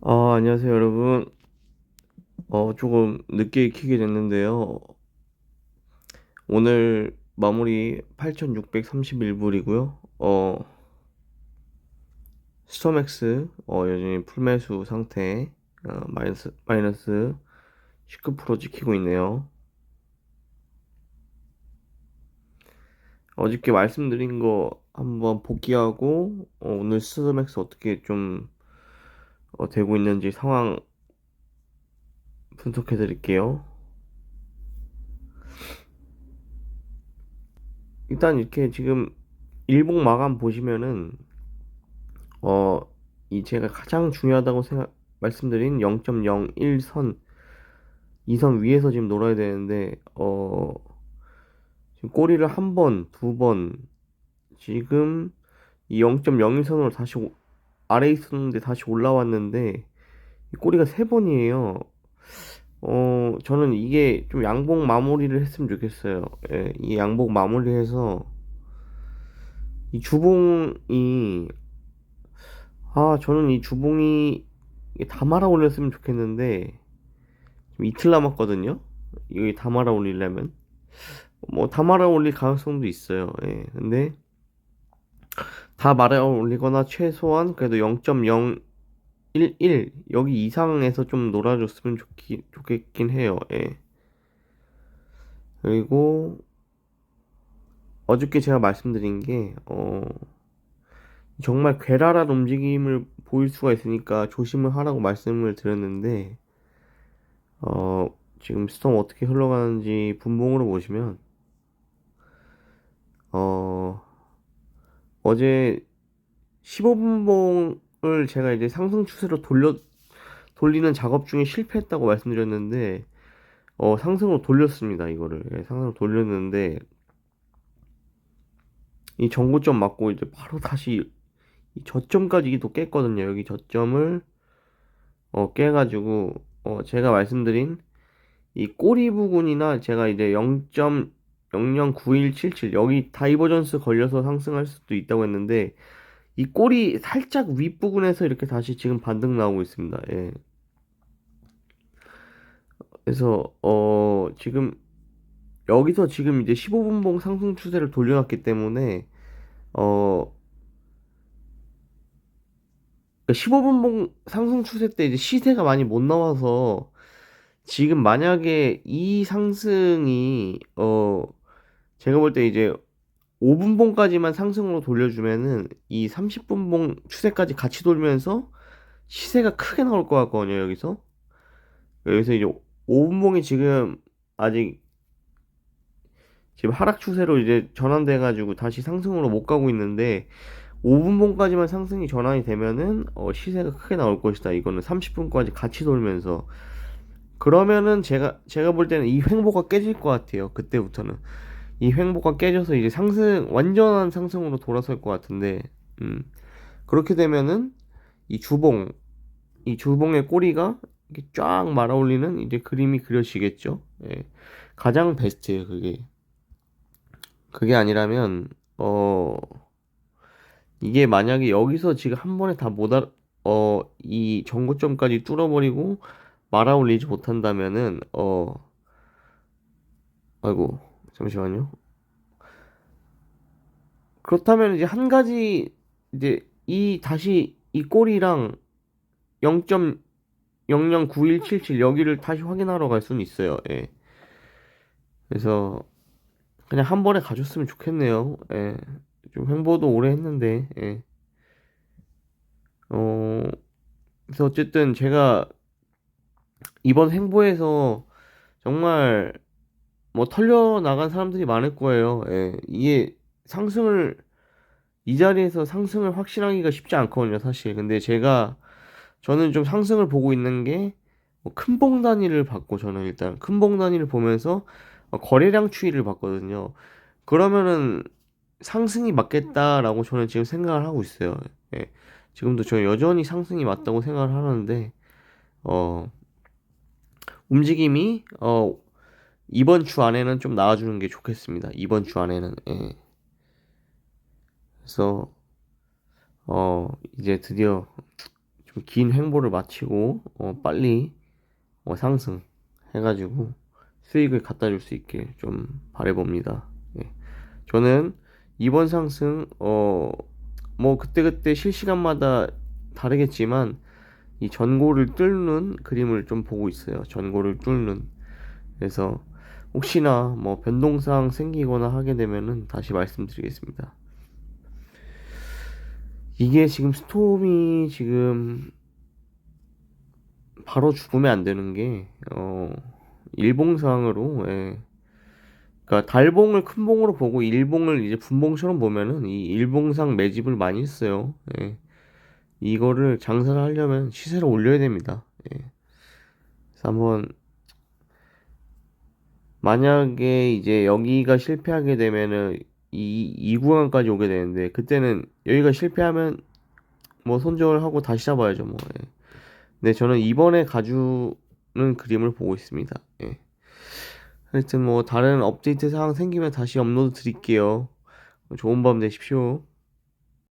아, 안녕하세요, 여러분. 어, 조금 늦게 키게 됐는데요. 오늘 마무리 8,631불이고요. 어, 스톰엑스, 어, 여전히 풀매수 상태, 어, 마이너스, 마이너스 19% 지키고 있네요. 어저께 말씀드린 거 한번 복귀하고, 어, 오늘 스톰엑스 어떻게 좀, 어, 되고 있는지 상황 분석해 드릴게요. 일단 이렇게 지금 일봉 마감 보시면은 어, 이 제가 가장 중요하다고 생각 말씀드린 0.01선 이선 위에서 지금 놀아야 되는데 어 지금 꼬리를 한 번, 두 번 지금 이 0.01선으로 다시 오- 아래에 있었는데 다시 올라왔는데 이 꼬리가 세 번이에요. 어, 저는 이게 좀 양복 마무리를 했으면 좋겠어요. 예, 이 양복 마무리해서 이 주봉이 아, 저는 이 주봉이 다 말아 올렸으면 좋겠는데 이틀 남았거든요. 이거 다 말아 올리려면 뭐 다 말아 올릴 가능성도 있어요. 예. 근데 다 말아 올리거나 최소한 그래도 0.011 여기 이상에서 좀 놀아줬으면 좋기, 좋겠긴 해요. 예. 그리고 어저께 제가 말씀드린 게, 어, 정말 괴랄한 움직임을 보일 수가 있으니까 조심을 하라고 말씀을 드렸는데, 어, 지금 스톰 어떻게 흘러가는지 분봉으로 보시면, 어, 어제 15분봉을 제가 이제 상승 추세로 돌려, 돌리는 작업 중에 실패했다고 말씀드렸는데, 어, 상승으로 돌렸습니다, 이거를. 예, 상승으로 돌렸는데, 이 전고점 맞고 이제 바로 다시 이 저점까지 또 깼거든요. 여기 저점을 어, 깨가지고 어, 제가 말씀드린 이 꼬리 부분이나 제가 이제 0.009177 여기 다이버전스 걸려서 상승할 수도 있다고 했는데 이 꼬리 살짝 윗부분에서 이렇게 다시 지금 반등 나오고 있습니다. 예. 그래서 어 지금 여기서 지금 이제 15분봉 상승 추세를 돌려놨기 때문에 어 15분봉 상승 추세 때 이제 시세가 많이 못 나와서 지금 만약에 이 상승이 어 제가 볼 때 이제 5분봉까지만 상승으로 돌려주면은 이 30분봉 추세까지 같이 돌면서 시세가 크게 나올 것 같거든요 여기서 여기서 이제 5분봉이 지금 아직 지금 하락 추세로 이제 전환돼 가지고 다시 상승으로 못 가고 있는데 5분봉까지만 상승이 전환이 되면은 어, 시세가 크게 나올 것이다. 이거는 30분까지 같이 돌면서 그러면은 제가 제가 볼 때는 이 횡보가 깨질 것 같아요. 그때부터는 이 횡보가 깨져서 이제 상승 완전한 상승으로 돌아설 것 같은데 음, 그렇게 되면은 이 주봉 이 주봉의 꼬리가 쫙 말아올리는 이제 그림이 그려지겠죠. 예. 가장 베스트예요, 그게. 그게 아니라면 어 이게 만약에 여기서 지금 한 번에 다 못 알, 어, 이 전고점까지 뚫어버리고 말아 올리지 못한다면은, 어, 아이고, 잠시만요. 그렇다면 이제 한 가지, 이제 이 다시 이 꼬리랑 0.009177 여기를 다시 확인하러 갈 수는 있어요. 예. 그래서 그냥 한 번에 가줬으면 좋겠네요. 예. 좀 횡보도 오래 했는데, 예. 어, 그래서 어쨌든 제가 이번 횡보에서 정말 뭐 털려 나간 사람들이 많을 거예요. 예. 이게 상승을 이 자리에서 상승을 확실하기가 쉽지 않거든요, 사실. 근데 제가 저는 좀 상승을 보고 있는 게 큰 봉 단위를 봤고 저는 일단 큰 봉 단위를 보면서 어, 거래량 추이를 봤거든요. 그러면은 상승이 맞겠다라고 저는 지금 생각을 하고 있어요. 예. 지금도 저는 여전히 상승이 맞다고 생각을 하는데 어 움직임이 어 이번 주 안에는 좀 나와주는 게 좋겠습니다. 이번 주 안에는 예. 그래서 어 이제 드디어 좀 긴 횡보를 마치고 어, 빨리 어, 상승 해가지고 수익을 갖다 줄 수 있게 좀 바래봅니다. 예. 저는 이번 상승 어 뭐 그때그때 실시간마다 다르겠지만 이 전고를 뚫는 그림을 좀 보고 있어요. 전고를 뚫는. 그래서 혹시나 뭐 변동사항 생기거나 하게 되면은 다시 말씀드리겠습니다. 이게 지금 스톰이 지금 바로 죽으면 안 되는 게, 어, 일봉상으로, 예. 그러니까 달봉을 큰 봉으로 보고 일봉을 이제 분봉처럼 보면은 이 일봉상 매집을 많이 했어요. 예. 이거를 장사를 하려면 시세를 올려야 됩니다. 예. 그래서 한번 만약에 이제 여기가 실패하게 되면은 이, 이 구간까지 오게 되는데 그때는 여기가 실패하면 뭐 손절을 하고 다시 잡아야죠 뭐. 예. 근데 저는 이번에 가주는 그림을 보고 있습니다. 예. 하여튼 뭐 다른 업데이트 사항 생기면 다시 업로드 드릴게요. 좋은 밤 되십시오.